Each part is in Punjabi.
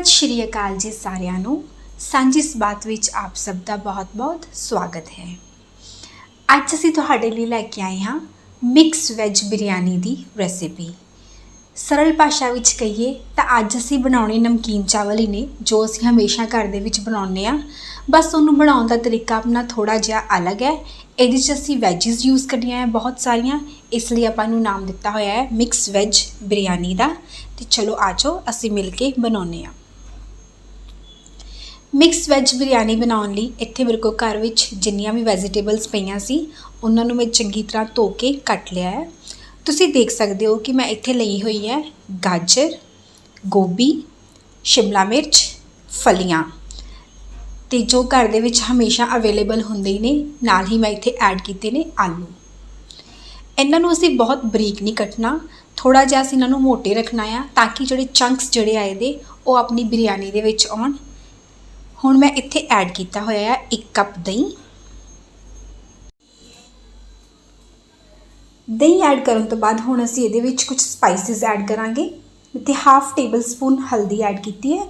ਸਤਿ ਸ਼੍ਰੀ ਅਕਾਲ ਜੀ ਸਾਰਿਆਂ ਨੂੰ। ਸਾਂਝੀ ਇਸ ਬਾਤ ਵਿੱਚ ਆਪ ਸਭ ਦਾ ਬਹੁਤ-ਬਹੁਤ ਸਵਾਗਤ ਹੈ। ਅੱਜ ਅਸੀਂ ਤੁਹਾਡੇ ਲਈ ਲੈ ਕੇ ਆਏ ਹਾਂ ਮਿਕਸ ਵੈਜ ਬਿਰਿਆਨੀ ਦੀ ਰੈਸਿਪੀ। ਸਰਲ ਭਾਸ਼ਾ ਵਿੱਚ ਕਹੀਏ ਤਾਂ ਅੱਜ ਅਸੀਂ ਬਣਾਉਣੇ ਨਮਕੀਨ ਚਾਵਲ ਹੀ ਨੇ, ਜੋ ਅਸੀਂ ਹਮੇਸ਼ਾ ਘਰ ਦੇ ਵਿੱਚ ਬਣਾਉਂਦੇ ਆ ਬਸ ਉਹਨੂੰ ਬਣਾਉਣ ਦਾ ਤਰੀਕਾ ਆਪਣਾ ਥੋੜਾ ਜਿਹਾ ਅਲੱਗ ਹੈ। ਇਹਦੇ 'ਚ ਅਸੀਂ ਵੈਜਿਸ ਯੂਜ਼ ਕਰਨੀਆਂ ਹੈ ਬਹੁਤ ਸਾਰੀਆਂ, ਇਸ ਲਈ ਆਪਾਂ ਨੂੰ ਨਾਮ ਦਿੱਤਾ ਹੋਇਆ ਹੈ ਮਿਕਸ ਵੈਜ ਬਿਰਿਆਨੀ ਦਾ। ਤੇ ਚਲੋ ਆਜੋ ਅਸੀਂ ਮਿਲ ਕੇ ਬਣਾਉਂਦੇ ਆ ਮਿਕਸ ਵੈਜ ਬਿਰਿਆਨੀ ਬਣਾਉਣ ਲਈ ਇੱਥੇ ਮੇਰੇ ਕੋਲ ਘਰ ਵਿੱਚ ਜਿੰਨੀਆਂ ਵੀ ਵੈਜੀਟੇਬਲਸ ਪਈਆਂ ਸੀ, ਉਹਨਾਂ ਨੂੰ ਮੈਂ ਚੰਗੀ ਤਰ੍ਹਾਂ ਧੋ ਕੇ ਕੱਟ ਲਿਆ ਹੈ। ਤੁਸੀਂ ਦੇਖ ਸਕਦੇ ਹੋ ਕਿ ਮੈਂ ਇੱਥੇ ਲਈ ਹੋਈ ਹੈ ਗਾਜਰ, ਗੋਭੀ, ਸ਼ਿਮਲਾ ਮਿਰਚ, ਫਲੀਆਂ। ਤੇ ਜੋ ਘਰ ਦੇ ਵਿੱਚ ਹਮੇਸ਼ਾ ਅਵੇਲੇਬਲ ਹੁੰਦੇ ਹੀ ਨੇ, ਨਾਲ ਹੀ ਮੈਂ ਇੱਥੇ ਐਡ ਕੀਤੇ ਨੇ ਆਲੂ। ਇਹਨਾਂ ਨੂੰ ਅਸੀਂ ਬਹੁਤ ਬਰੀਕ ਨਹੀਂ ਕੱਟਣਾ ਥੋੜਾ ਜਿਹਾ ਅਸੀਂ ਇਹਨਾਂ ਨੂੰ ਮੋਟੇ ਰੱਖਣਾ ਆ, ਤਾਂ ਕਿ ਜਿਹੜੇ ਚੰਕਸ ਜਿਹੜੇ ਆਏ ਦੇ, ਉਹ ਆਪਣੀ ਬਿਰਿਆਨੀ ਦੇ ਵਿੱਚ ਆਉਣ। ਹੁਣ ਮੈਂ ਇੱਥੇ ਐਡ ਕੀਤਾ ਹੋਇਆ ਹੈ 1 ਕੱਪ ਦਹੀਂ। ਦਹੀਂ ਐਡ ਕਰਨ ਤੋਂ ਬਾਅਦ ਹੁਣ ਅਸੀਂ ਇਹਦੇ ਵਿੱਚ ਕੁਝ ਸਪਾਈਸਿਸ ਐਡ ਕਰਾਂਗੇ। ਇੱਥੇ ਹਾਫ ਟੇਬਲ ਸਪੂਨ ਹਲਦੀ ਐਡ ਕੀਤੀ ਹੈ।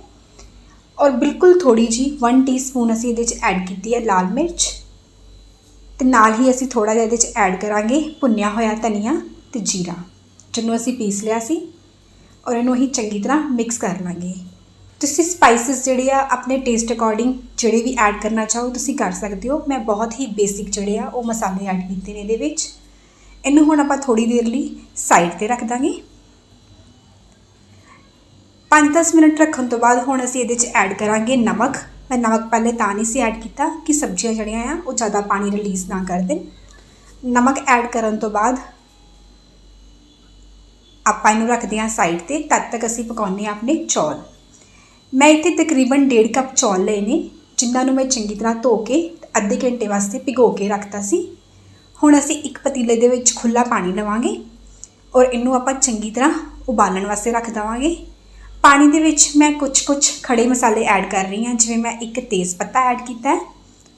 ਔਰ ਬਿਲਕੁਲ ਥੋੜੀ ਜੀ 1 ਟੀਸਪੂਨ ਅਸੀਂ ਇਹਦੇ ਵਿੱਚ ਐਡ ਕੀਤੀ ਹੈ ਲਾਲ ਮਿਰਚ। ਤੇ ਨਾਲ ਹੀ ਅਸੀਂ ਥੋੜਾ ਜਿਹਾ ਇਹਦੇ ਵਿੱਚ ਐਡ ਕਰਾਂਗੇ ਭੁੰਨਿਆ ਹੋਇਆ ਧਨੀਆ ਤੇ ਜੀਰਾ। ਜਿਹਨੂੰ ਅਸੀਂ ਪੀਸ ਲਿਆ ਸੀ। ਔਰ ਇਹਨੂੰ ਅਸੀਂ ਚੰਗੀ ਤਰ੍ਹਾਂ ਮਿਕਸ ਕਰ ਲਾਂਗੇ। ਤੁਸੀਂ ਸਪਾਈਸਿਸ ਜਿਹੜੇ ਆ, ਆਪਣੇ ਟੇਸਟ ਅਕੋਰਡਿੰਗ ਜਿਹੜੇ ਵੀ ਐਡ ਕਰਨਾ ਚਾਹੋ, ਤੁਸੀਂ ਕਰ ਸਕਦੇ ਹੋ। ਮੈਂ ਬਹੁਤ ਹੀ ਬੇਸਿਕ ਜਿਹੜੇ ਆ, ਉਹ ਮਸਾਲੇ ਐਡ ਕੀਤੇ ਨੇ ਇਹਦੇ ਵਿੱਚ। ਇਹਨੂੰ ਹੁਣ ਆਪਾਂ ਥੋੜੀ ਦੇਰ ਲਈ ਸਾਈਡ ਤੇ ਰੱਖ ਦਾਂਗੇ। 5-10 ਮਿੰਟ ਰੱਖਣ ਤੋਂ ਬਾਅਦ ਹੁਣ ਅਸੀਂ ਇਹਦੇ 'ਚ ਐਡ ਕਰਾਂਗੇ ਨਮਕ। ਮੈਂ ਨਮਕ ਪਹਿਲੇ ਤਾਂ ਨਹੀਂ ਸੀ ਐਡ ਕੀਤਾ ਕਿ ਸਬਜ਼ੀਆਂ ਜਿਹੜੀਆਂ ਆ, ਉਹ ਜ਼ਿਆਦਾ ਪਾਣੀ ਰਿਲੀਜ਼ ਨਾ ਕਰ ਦੇਣ। ਨਮਕ ਐਡ ਕਰਨ ਤੋਂ ਬਾਅਦ ਆਪਾਂ ਇਹਨੂੰ ਰੱਖਦੇ ਹਾਂ ਸਾਈਡ ਤੇ, ਤਦ ਤੱਕ ਅਸੀਂ ਪਕਾਉਂਦੇ ਆ ਆਪਣੇ ਚੌਲ। ਮੈਂ ਇੱਥੇ ਤਕਰੀਬਨ 1.5 ਕੱਪ ਚੌਲ ਲਏ ਨੇ, ਜਿਨ੍ਹਾਂ ਨੂੰ ਮੈਂ ਚੰਗੀ ਤਰ੍ਹਾਂ ਧੋ ਕੇ ਅੱਧੇ ਘੰਟੇ ਵਾਸਤੇ ਭਿਗੋ ਕੇ ਰੱਖਤਾ ਸੀ। ਹੁਣ ਅਸੀਂ ਇੱਕ ਪਤੀਲੇ ਦੇ ਵਿੱਚ ਖੁੱਲਾ ਪਾਣੀ ਲਵਾਂਗੇ ਔਰ ਇਹਨੂੰ ਆਪਾਂ ਚੰਗੀ ਤਰ੍ਹਾਂ ਉਬਾਲਣ ਵਾਸਤੇ ਰੱਖ ਦਵਾਂਗੇ। ਪਾਣੀ ਦੇ ਵਿੱਚ ਮੈਂ ਕੁਝ ਕੁਝ ਖੜੇ ਮਸਾਲੇ ਐਡ ਕਰ ਰਹੀ ਹਾਂ, ਜਿਵੇਂ ਮੈਂ ਇੱਕ ਤੇਜ਼ ਪੱਤਾ ਐਡ ਕੀਤਾ ਹੈ।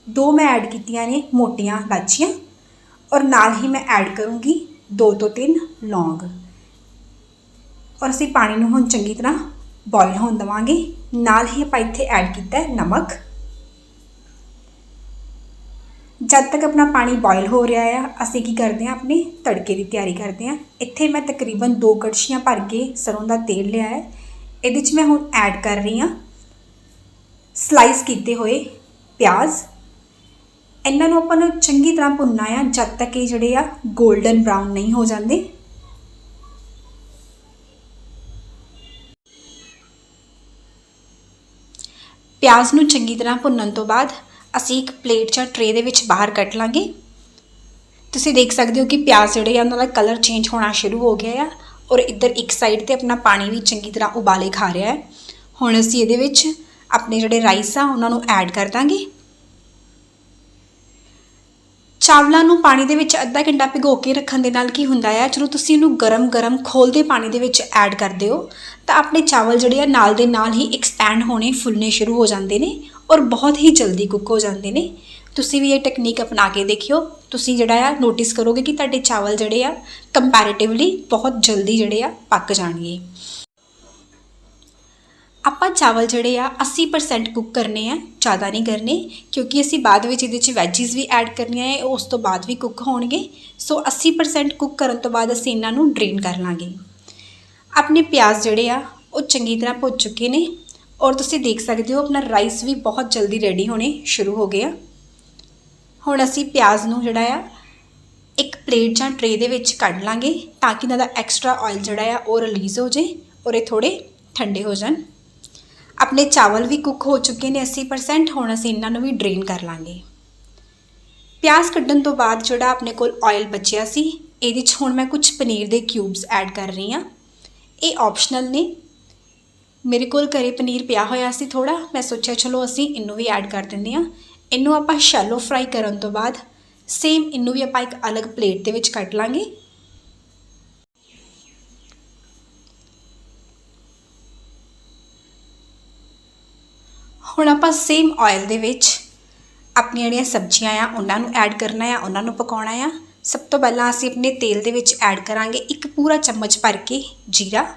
ਦੋ ਮੈਂ ਐਡ ਕੀਤੀਆਂ ਨੇ ਮੋਟੀਆਂ ਲਾਚੀਆਂ ਔਰ ਨਾਲ ਹੀ ਮੈਂ ਐਡ ਕਰੂੰਗੀ ਦੋ ਤੋਂ ਤਿੰਨ ਲੌਂਗ। ਔਰ ਅਸੀਂ ਪਾਣੀ ਨੂੰ ਹੁਣ ਚੰਗੀ ਤਰ੍ਹਾਂ ਬੋਇਲ ਹੋਣ ਦਵਾਂਗੇ। ਨਾਲ ਹੀ ਆਪਾਂ ਇੱਥੇ ਐਡ ਕੀਤਾ ਹੈ ਨਮਕ। ਜਦ ਤੱਕ ਆਪਣਾ ਪਾਣੀ ਬੋਇਲ ਹੋ ਰਿਹਾ ਆ, ਅਸੀਂ ਕੀ ਕਰਦੇ ਹਾਂ, ਆਪਣੇ ਤੜਕੇ ਦੀ ਤਿਆਰੀ ਕਰਦੇ ਹਾਂ। ਇੱਥੇ ਮੈਂ ਤਕਰੀਬਨ 2 ਕੜਛੀਆਂ ਭਰ ਕੇ ਸਰੋਂ ਦਾ ਤੇਲ ਲਿਆ ਹੈ। ਇਹਦੇ 'ਚ ਮੈਂ ਹੁਣ ਐਡ ਕਰ ਰਹੀ ਹਾਂ ਸਲਾਈਸ ਕੀਤੇ ਹੋਏ ਪਿਆਜ਼। ਇਹਨਾਂ ਨੂੰ ਆਪਾਂ ਨੂੰ ਚੰਗੀ ਤਰ੍ਹਾਂ ਭੁੰਨਣਾ ਆ, ਜਦ ਤੱਕ ਇਹ ਜਿਹੜੇ ਆ 골ਡਨ ਬ੍ਰਾਊਨ ਨਹੀਂ ਹੋ ਜਾਂਦੇ। ਪਿਆਜ਼ ਨੂੰ ਚੰਗੀ ਤਰ੍ਹਾਂ ਭੁੰਨਣ ਤੋਂ ਬਾਅਦ ਅਸੀਂ ਇੱਕ ਪਲੇਟ ਜਾਂ ਟਰੇ ਦੇ ਵਿੱਚ ਬਾਹਰ ਕੱਢ ਲਾਂਗੇ। ਤੁਸੀਂ ਦੇਖ ਸਕਦੇ ਹੋ ਕਿ ਪਿਆਜ਼ ਜਿਹੜੇ ਆ, ਉਹਨਾਂ ਦਾ ਕਲਰ ਚੇਂਜ ਹੋਣਾ ਸ਼ੁਰੂ ਹੋ ਗਿਆ ਆ ਔਰ ਇੱਧਰ ਇੱਕ ਸਾਈਡ ਤੇ ਆਪਣਾ ਪਾਣੀ ਵੀ ਚੰਗੀ ਤਰ੍ਹਾਂ ਉਬਾਲੇ ਖਾ ਰਿਹਾ ਹੈ। ਹੁਣ ਅਸੀਂ ਇਹਦੇ ਵਿੱਚ ਆਪਣੇ ਜਿਹੜੇ ਰਾਈਸ ਆ, ਉਹਨਾਂ ਨੂੰ ਐਡ ਕਰ ਦਾਂਗੇ। ਚਾਵਲਾਂ ਨੂੰ ਪਾਣੀ ਦੇ ਵਿੱਚ ਅੱਧਾ ਘੰਟਾ ਭਿਗੋ ਕੇ ਰੱਖਣ ਦੇ ਨਾਲ ਕੀ ਹੁੰਦਾ ਹੈ ਜਦੋਂ ਤੁਸੀਂ ਇਹਨੂੰ ਗਰਮ-ਗਰਮ ਖੋਲਦੇ ਪਾਣੀ ਦੇ ਵਿੱਚ ਐਡ ਕਰਦੇ ਹੋ, ਤਾਂ ਆਪਣੇ ਚਾਵਲ ਜਿਹੜੇ ਆ ਨਾਲ ਦੇ ਨਾਲ ਹੀ ਐਕਸਪੈਂਡ ਹੋਣੇ ਫੁੱਲਨੇ ਸ਼ੁਰੂ ਹੋ ਜਾਂਦੇ ਨੇ ਔਰ ਬਹੁਤ ਹੀ ਜਲਦੀ ਕੁੱਕ ਹੋ ਜਾਂਦੇ ਨੇ। ਤੁਸੀਂ ਵੀ ਇਹ ਟੈਕਨੀਕ ਅਪਣਾ ਕੇ ਦੇਖਿਓ। ਤੁਸੀਂ ਜਿਹੜਾ ਆ ਨੋਟਿਸ ਕਰੋਗੇ ਕਿ ਤੁਹਾਡੇ ਚਾਵਲ ਜਿਹੜੇ ਆ ਕੰਪੈਰੀਟਿਵਲੀ ਬਹੁਤ ਜਲਦੀ ਜਿਹੜੇ ਆ ਪੱਕ ਜਾਣਗੇ। ਆਪਾਂ ਚਾਵਲ ਜਿਹੜੇ ਆ 80% ਕੁੱਕ ਕਰਨੇ ਆ, ਜ਼ਿਆਦਾ ਨਹੀਂ ਕਰਨੇ, ਕਿਉਂਕਿ ਅਸੀਂ ਬਾਅਦ ਵਿੱਚ ਇਹਦੇ 'ਚ ਵੈਜੀਜ਼ ਵੀ ਐਡ ਕਰਨੀਆਂ ਹੈ ਉਸ ਤੋਂ ਬਾਅਦ ਵੀ ਕੁੱਕ ਹੋਣਗੇ। ਸੋ 80% ਕੁੱਕ ਕਰਨ ਤੋਂ ਬਾਅਦ ਅਸੀਂ ਇਹਨਾਂ ਨੂੰ ਡਰੇਨ ਕਰ ਲਾਂਗੇ। ਆਪਣੇ ਪਿਆਜ਼ ਜਿਹੜੇ ਆ, ਉਹ ਚੰਗੀ ਤਰ੍ਹਾਂ ਭੁੱਜ ਚੁੱਕੇ ਨੇ। ਔਰ ਤੁਸੀਂ ਦੇਖ ਸਕਦੇ ਹੋ, ਆਪਣਾ ਰਾਈਸ ਵੀ ਬਹੁਤ ਜਲਦੀ ਰੈਡੀ ਹੋਣੇ ਸ਼ੁਰੂ ਹੋ ਗਏ ਆ। ਹੁਣ ਅਸੀਂ ਪਿਆਜ਼ ਨੂੰ ਜਿਹੜਾ ਆ, ਇੱਕ ਪਲੇਟ ਜਾਂ ਟਰੇ ਦੇ ਵਿੱਚ ਕੱਢ ਲਾਂਗੇ, ਤਾਂ ਕਿ ਇਹਨਾਂ ਦਾ ਐਕਸਟਰਾ ਆਇਲ ਜਿਹੜਾ ਆ, ਉਹ ਰਿਲੀਜ਼ ਹੋ ਜੇ ਔਰ ਇਹ ਥੋੜੇ ਠੰਡੇ ਹੋ ਜਾਣ। ਆਪਣੇ ਚਾਵਲ ਵੀ ਕੁੱਕ ਹੋ ਚੁੱਕੇ ਨੇ 80% ਹੁਣ ਅਸੀਂ ਇਹਨਾਂ ਨੂੰ ਵੀ ਡਰੇਨ ਕਰ ਲਾਂਗੇ। ਪਿਆਜ਼ ਕੱਢਣ ਤੋਂ ਬਾਅਦ ਜਿਹੜਾ ਆਪਣੇ ਕੋਲ ਆਇਲ ਬਚਿਆ ਸੀ, ਇਹਦੇ 'ਚ ਹੁਣ ਮੈਂ ਕੁਝ ਪਨੀਰ ਦੇ ਕਿਊਬਸ ਐਡ ਕਰ ਰਹੀ ਹਾਂ। ਇਹ ਆਪਸ਼ਨਲ ਨੇ। ਮੇਰੇ ਕੋਲ ਘਰੇ ਪਨੀਰ ਪਿਆ ਹੋਇਆ ਸੀ ਥੋੜਾ ਮੈਂ ਸੋਚਿਆ ਚਲੋ ਅਸੀਂ ਇਹਨੂੰ ਵੀ ਐਡ ਕਰ ਦਿੰਦੇ ਹਾਂ। ਇਹਨੂੰ ਆਪਾਂ ਸ਼ੈਲੋ ਫਰਾਈ ਕਰਨ ਤੋਂ ਬਾਅਦ ਸੇਮ ਇਹਨੂੰ ਵੀ ਆਪਾਂ ਇੱਕ ਅਲੱਗ ਪਲੇਟ ਦੇ ਵਿੱਚ ਕੱਟ ਲਾਂਗੇ। ਹੁਣ ਆਪਾਂ ਸੇਮ ਆਇਲ ਦੇ ਵਿੱਚ ਆਪਣੀਆਂ ਜਿਹੜੀਆਂ ਸਬਜ਼ੀਆਂ ਆ, ਉਹਨਾਂ ਨੂੰ ਐਡ ਕਰਨਾ ਆ, ਉਹਨਾਂ ਨੂੰ ਪਕਾਉਣਾ ਆ। ਸਭ ਤੋਂ ਪਹਿਲਾਂ ਅਸੀਂ ਆਪਣੇ ਤੇਲ ਦੇ ਵਿੱਚ ਐਡ ਕਰਾਂਗੇ ਇੱਕ ਪੂਰਾ ਚਮਚ ਭਰ ਕੇ ਜੀਰਾ।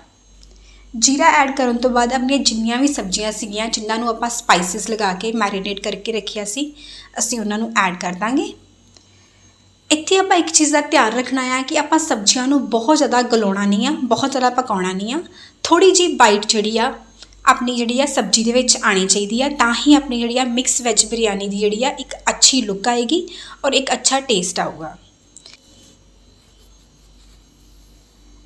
ਜੀਰਾ ਐਡ ਕਰਨ ਤੋਂ ਬਾਅਦ ਆਪਣੀਆਂ ਜਿੰਨੀਆਂ ਵੀ ਸਬਜ਼ੀਆਂ ਸੀਗੀਆਂ, ਜਿਨ੍ਹਾਂ ਨੂੰ ਆਪਾਂ ਸਪਾਈਸਿਸ ਲਗਾ ਕੇ ਮੈਰੀਨੇਟ ਕਰਕੇ ਰੱਖਿਆ ਸੀ, ਅਸੀਂ ਉਹਨਾਂ ਨੂੰ ਐਡ ਕਰ ਦਾਂਗੇ। ਇੱਥੇ ਆਪਾਂ ਇੱਕ ਚੀਜ਼ ਦਾ ਧਿਆਨ ਰੱਖਣਾ ਹੈ ਕਿ ਆਪਾਂ ਸਬਜ਼ੀਆਂ ਨੂੰ ਬਹੁਤ ਜ਼ਿਆਦਾ ਗਲਾਉਣਾ ਨਹੀਂ ਆ, ਬਹੁਤ ਜ਼ਿਆਦਾ ਪਕਾਉਣਾ ਨਹੀਂ ਆ। ਥੋੜੀ ਜੀ ਬਾਈਟ ਜਿਹੜੀ ਆ ਆਪਣੀ ਜਿਹੜੀ ਆ ਸਬਜ਼ੀ ਦੇ ਵਿੱਚ ਆਣੀ ਚਾਹੀਦੀ ਆ, ਤਾਂ ਹੀ ਆਪਣੀ ਜਿਹੜੀ ਆ ਮਿਕਸ ਵੈਜ ਬਿਰਿਆਨੀ ਦੀ ਜਿਹੜੀ ਆ ਇੱਕ ਅੱਛੀ ਲੁੱਕ ਆਏਗੀ ਔਰ ਇੱਕ ਅੱਛਾ ਟੇਸਟ ਆਊਗਾ।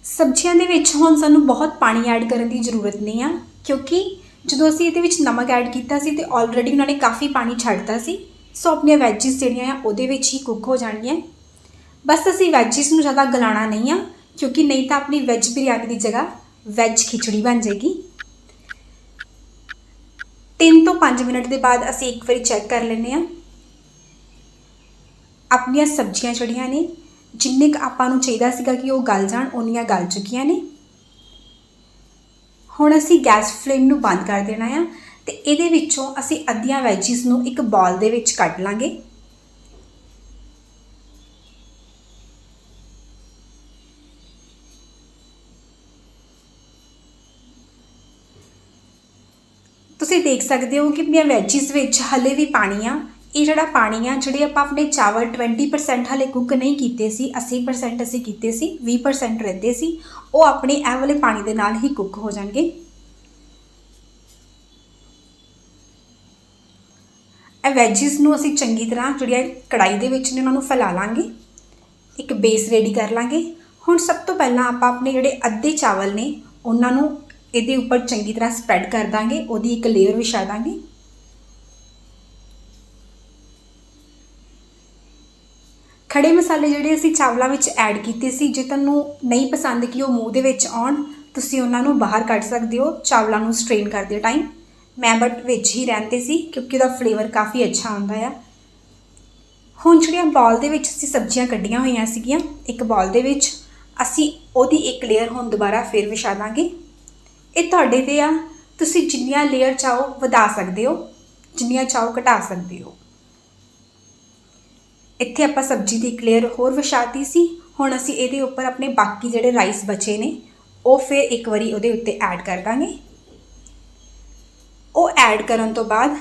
ਸਬਜ਼ੀਆਂ ਦੇ ਵਿੱਚ ਹੁਣ ਸਾਨੂੰ ਬਹੁਤ ਪਾਣੀ ਐਡ ਕਰਨ ਦੀ ਜ਼ਰੂਰਤ ਨਹੀਂ ਆ, ਕਿਉਂਕਿ ਜਦੋਂ ਅਸੀਂ ਇਹਦੇ ਵਿੱਚ ਨਮਕ ਐਡ ਕੀਤਾ ਸੀ ਤੇ ਆਲਰੇਡੀ ਉਹਨਾਂ ਨੇ ਕਾਫੀ ਪਾਣੀ ਛੱਡਤਾ ਸੀ, ਸੋ ਆਪਣੀਆਂ ਵੈਜਿਸ ਜਿਹੜੀਆਂ ਆ ਉਹਦੇ ਵਿੱਚ ਹੀ ਕੁੱਕ ਹੋ ਜਾਣਗੀਆਂ। ਬਸ ਅਸੀਂ ਵੈਜਿਸ ਨੂੰ ਜ਼ਿਆਦਾ ਗਲਾਣਾ ਨਹੀਂ ਆ, ਕਿਉਂਕਿ ਨਹੀਂ ਤਾਂ ਆਪਣੀ ਵੈਜ ਬਿਰਿਆਨੀ ਦੀ ਜਗ੍ਹਾ ਵੈਜ ਖਿਚੜੀ ਬਣ ਜਾਏਗੀ। 3 ਤੋਂ 5 ਮਿੰਟ ਦੇ ਬਾਅਦ ਅਸੀਂ ਇੱਕ ਵਾਰੀ ਚੈੱਕ ਕਰ ਲੈਂਦੇ ਆ ਆਪਣੀਆਂ ਸਬਜ਼ੀਆਂ ਜਿਹੜੀਆਂ ਨੇ, ਜਿੰਨੇ ਕੁ ਆਪਾਂ ਨੂੰ ਚਾਹੀਦਾ ਸੀਗਾ ਕਿ ਉਹ ਗਲ ਜਾਣ, ਉਨੀਆਂ ਗਲ ਚੁੱਕੀਆਂ ਨੇ। ਹੁਣ ਅਸੀਂ ਗੈਸ ਫਲੇਮ ਨੂੰ ਬੰਦ ਕਰ ਦੇਣਾ ਆ ਤੇ ਇਹਦੇ ਵਿੱਚੋਂ ਅਸੀਂ ਅੱਧੀਆਂ ਵੈਜੀਸ ਨੂੰ ਇੱਕ ਬਾਲ ਦੇ ਵਿੱਚ ਕੱਢ ਲਾਂਗੇ। ਤੁਸੀਂ ਦੇਖ ਸਕਦੇ ਹੋ ਕਿ ਮੇਰੀਆਂ ਵੈਜਿਸ ਵਿੱਚ ਹਲੇ ਵੀ ਪਾਣੀ ਆ। ਇਹ ਜਿਹੜਾ ਪਾਣੀ ਆ, ਜਿਹੜੇ ਆਪਾਂ ਆਪਣੇ ਚਾਵਲ 20% ਹਲੇ ਕੁੱਕ ਨਹੀਂ ਕੀਤੇ ਸੀ 80% ਅਸੀਂ ਕੀਤੇ ਸੀ 20% ਰਹਿੰਦੇ ਸੀ, ਉਹ ਆਪਣੇ ਇਹ ਵਾਲੇ ਪਾਣੀ ਦੇ ਨਾਲ ਹੀ ਕੁੱਕ ਹੋ ਜਾਣਗੇ। ਇਹ ਵੈਜਿਸ ਨੂੰ ਅਸੀਂ ਚੰਗੀ ਤਰ੍ਹਾਂ ਜਿਹੜੀਆਂ ਕੜਾਈ ਦੇ ਵਿੱਚ ਨੇ, ਉਹਨਾਂ ਨੂੰ ਫੈਲਾ ਲਾਂਗੇ। ਇੱਕ ਬੇਸ ਰੈਡੀ ਕਰ ਲਾਂਗੇ। ਹੁਣ ਸਭ ਤੋਂ ਪਹਿਲਾਂ ਆਪਾਂ ਆਪਣੇ ਜਿਹੜੇ ਅੱਧੇ ਚਾਵਲ ਨੇ, ਉਹਨਾਂ ਨੂੰ ਇਹਦੇ ਉੱਪਰ ਚੰਗੀ ਤਰ੍ਹਾਂ ਸਪਰੈਡ ਕਰ ਦਾਂਗੇ, ਉਹਦੀ ਇੱਕ ਲੇਅਰ ਵਿਛਾ ਦਾਂਗੇ। ਖੜੇ ਮਸਾਲੇ ਜਿਹੜੇ ਅਸੀਂ ਚਾਵਲਾਂ ਵਿੱਚ ਐਡ ਕੀਤੇ ਸੀ, ਜੇ ਤੁਹਾਨੂੰ ਨਹੀਂ ਪਸੰਦ ਕਿ ਉਹ ਮੂੰਹ ਦੇ ਵਿੱਚ ਆਉਣ, ਤੁਸੀਂ ਉਹਨਾਂ ਨੂੰ ਬਾਹਰ ਕੱਢ ਸਕਦੇ ਹੋ, ਚਾਵਲਾਂ ਨੂੰ ਸਟ੍ਰੇਨ ਕਰਦੇ ਟਾਈਮ ਮੈਂ ਬਟ ਵਿੱਚ ਹੀ ਰਹਿੰਦੇ ਸੀ, ਕਿਉਂਕਿ ਉਹਦਾ ਫਲੇਵਰ ਕਾਫੀ ਅੱਛਾ ਆਉਂਦਾ ਆ। ਹੁਣ ਜਿਹੜੀਆਂ ਬਾਲ ਦੇ ਵਿੱਚ ਅਸੀਂ ਸਬਜ਼ੀਆਂ ਕੱਢੀਆਂ ਹੋਈਆਂ ਸੀਗੀਆਂ, ਇੱਕ ਬਾਲ ਦੇ ਵਿੱਚ, ਅਸੀਂ ਉਹਦੀ ਇੱਕ ਲੇਅਰ ਹੁਣ ਦੁਬਾਰਾ ਫਿਰ ਵਿਛਾ ਦਾਂਗੇ। ਇਹ ਤੁਹਾਡੇ ਤੇ ਆ। ਤੁਸੀਂ ਜਿੰਨੀਆਂ ਲੇਅਰ ਚਾਹੋ ਵਧਾ ਸਕਦੇ ਹੋ, ਜਿੰਨੀਆਂ ਚਾਹੋ ਘਟਾ ਸਕਦੇ ਹੋ। ਇੱਥੇ ਆਪਾਂ ਸਬਜ਼ੀ ਦੀ ਇੱਕ ਲੇਅਰ ਹੋਰ ਵਿਛਾਤੀ ਸੀ। ਹੁਣ ਅਸੀਂ ਇਹਦੇ ਉੱਪਰ ਆਪਣੇ ਬਾਕੀ ਜਿਹੜੇ ਰਾਈਸ ਬਚੇ ਨੇ, ਉਹ ਫਿਰ ਇੱਕ ਵਾਰੀ ਉਹਦੇ ਉੱਤੇ ਐਡ ਕਰ ਦਾਂਗੇ। ਉਹ ਐਡ ਕਰਨ ਤੋਂ ਬਾਅਦ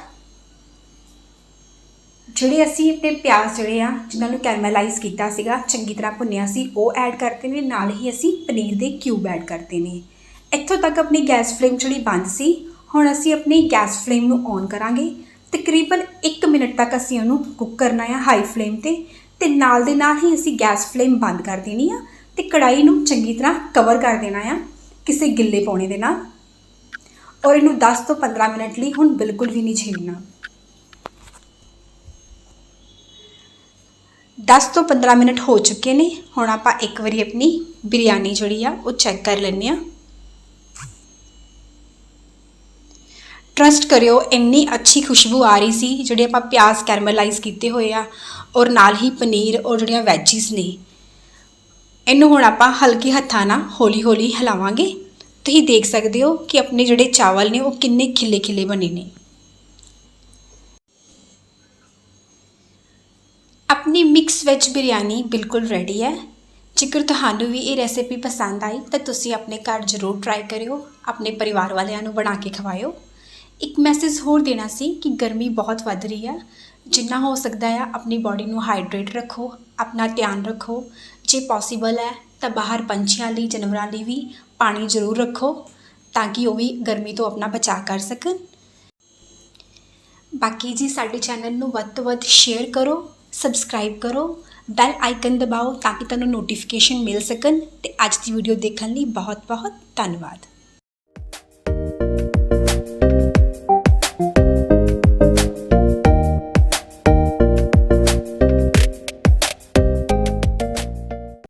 ਜਿਹੜੇ ਅਸੀਂ ਆਪਣੇ ਪਿਆਜ਼ ਜਿਹੜੇ ਆ, ਜਿਨ੍ਹਾਂ ਨੂੰ ਕੈਰਮਲਾਈਜ਼ ਕੀਤਾ ਸੀਗਾ, ਚੰਗੀ ਤਰ੍ਹਾਂ ਭੁੰਨਿਆ ਸੀ, ਉਹ ਐਡ ਕਰਤੇ ਨੇ। ਨਾਲ ਹੀ ਅਸੀਂ ਪਨੀਰ ਦੇ ਕਿਊਬ ਐਡ ਕਰਤੇ ਨੇ। ਇੱਥੋਂ ਤੱਕ ਆਪਣੀ ਗੈਸ ਫਲੇਮ ਜਿਹੜੀ ਬੰਦ ਸੀ, ਹੁਣ ਅਸੀਂ ਆਪਣੀ ਗੈਸ ਫਲੇਮ ਨੂੰ ਔਨ ਕਰਾਂਗੇ। ਤਕਰੀਬਨ 1 ਮਿੰਟ ਤੱਕ ਅਸੀਂ ਉਹਨੂੰ ਕੁੱਕ ਕਰਨਾ ਹੈ ਹਾਈ ਫਲੇਮ ਤੇ ਤੇ ਨਾਲ ਦੇ ਨਾਲ ਹੀ ਅਸੀਂ ਗੈਸ ਫਲੇਮ ਬੰਦ ਕਰ ਦੇਣੀ ਆ ਤੇ ਕੜਾਈ ਨੂੰ ਚੰਗੀ ਤਰ੍ਹਾਂ ਕਵਰ ਕਰ ਦੇਣਾ ਆ ਕਿਸੇ ਗਿੱਲੇ ਪਾਉਣੇ ਦੇ ਨਾਲ। ਔਰ ਇਹਨੂੰ 10 ਤੋਂ 15 ਮਿੰਟ ਲਈ ਹੁਣ ਬਿਲਕੁਲ ਵੀ ਨਹੀਂ ਛੇੜਨਾ। 10 ਤੋਂ 15 ਮਿੰਟ ਹੋ ਚੁੱਕੇ ਨੇ, ਹੁਣ ਆਪਾਂ ਇੱਕ ਵਾਰੀ ਆਪਣੀ ਬਿਰਿਆਨੀ ਜਿਹੜੀ ਆ ਉਹ ਚੈੱਕ ਕਰ ਲੈਂਦੇ ਆ। ਟਰਸਟ ਕਰਿਓ, ਇੰਨੀ ਅੱਛੀ ਖੁਸ਼ਬੂ ਆ ਰਹੀ ਸੀ, ਜਿਹੜੇ ਆਪਾਂ ਪਿਆਜ਼ ਕੈਰਮਲਾਈਜ਼ ਕੀਤੇ ਹੋਏ ਆ, ਔਰ ਨਾਲ ਹੀ ਪਨੀਰ ਔਰ ਜਿਹੜੀਆਂ ਵੈਜੀਸ ਨੇ। ਇਹਨੂੰ ਹੁਣ ਆਪਾਂ ਹਲਕੇ ਹੱਥਾਂ ਨਾਲ ਹੌਲੀ ਹੌਲੀ ਹਿਲਾਵਾਂਗੇ। ਤੁਸੀਂ ਦੇਖ ਸਕਦੇ ਹੋ ਕਿ ਆਪਣੇ ਜਿਹੜੇ ਚਾਵਲ ਨੇ, ਉਹ ਕਿੰਨੇ ਖਿੱਲੇ ਖਿੱਲੇ ਬਣੇ ਨੇ। ਆਪਣੀ ਮਿਕਸ ਵੈਜ ਬਿਰਿਆਨੀ ਬਿਲਕੁਲ ਰੈਡੀ ਹੈ। ਜੇਕਰ ਤੁਹਾਨੂੰ ਵੀ ਇਹ ਰੈਸਿਪੀ ਪਸੰਦ ਆਈ, ਤਾਂ ਤੁਸੀਂ ਆਪਣੇ ਘਰ ਜ਼ਰੂਰ ਟਰਾਈ ਕਰਿਓ, ਆਪਣੇ ਪਰਿਵਾਰ ਵਾਲਿਆਂ ਨੂੰ ਬਣਾ ਕੇ ਖਵਾਇਓ। ਇੱਕ ਮੈਸੇਜ ਹੋਰ ਦੇਣਾ ਸੀ ਕਿ ਗਰਮੀ ਬਹੁਤ ਵੱਧ ਰਹੀ ਆ। ਜਿੰਨਾ ਹੋ ਸਕਦਾ ਆ, ਆਪਣੀ ਬਾਡੀ ਨੂੰ ਹਾਈਡਰੇਟ ਰੱਖੋ, ਆਪਣਾ ਧਿਆਨ ਰੱਖੋ। ਜੇ ਪੋਸੀਬਲ ਹੈ, ਤਾਂ ਬਾਹਰ ਪੰਛੀਆਂ ਲਈ, ਜਾਨਵਰਾਂ ਲਈ ਵੀ ਪਾਣੀ ਜ਼ਰੂਰ ਰੱਖੋ, ਤਾਂ ਕਿ ਉਹ ਵੀ ਗਰਮੀ ਤੋਂ ਆਪਣਾ ਬਚਾਅ ਕਰ ਸਕਣ। ਬਾਕੀ ਜੀ, ਸਾਡੇ ਚੈਨਲ ਨੂੰ ਵੱਧ ਤੋਂ ਵੱਧ ਸ਼ੇਅਰ ਕਰੋ ਸਬਸਕ੍ਰਾਈਬ ਕਰੋ ਬੈਲ ਆਈਕਨ ਦਬਾਓ ਤਾਂ ਕਿ ਤੁਹਾਨੂੰ ਨੋਟੀਫਿਕੇਸ਼ਨ ਮਿਲ ਸਕਣ। ਤੇ ਅੱਜ ਦੀ ਵੀਡੀਓ ਦੇਖਣ ਲਈ ਬਹੁਤ ਬਹੁਤ ਧੰਨਵਾਦ।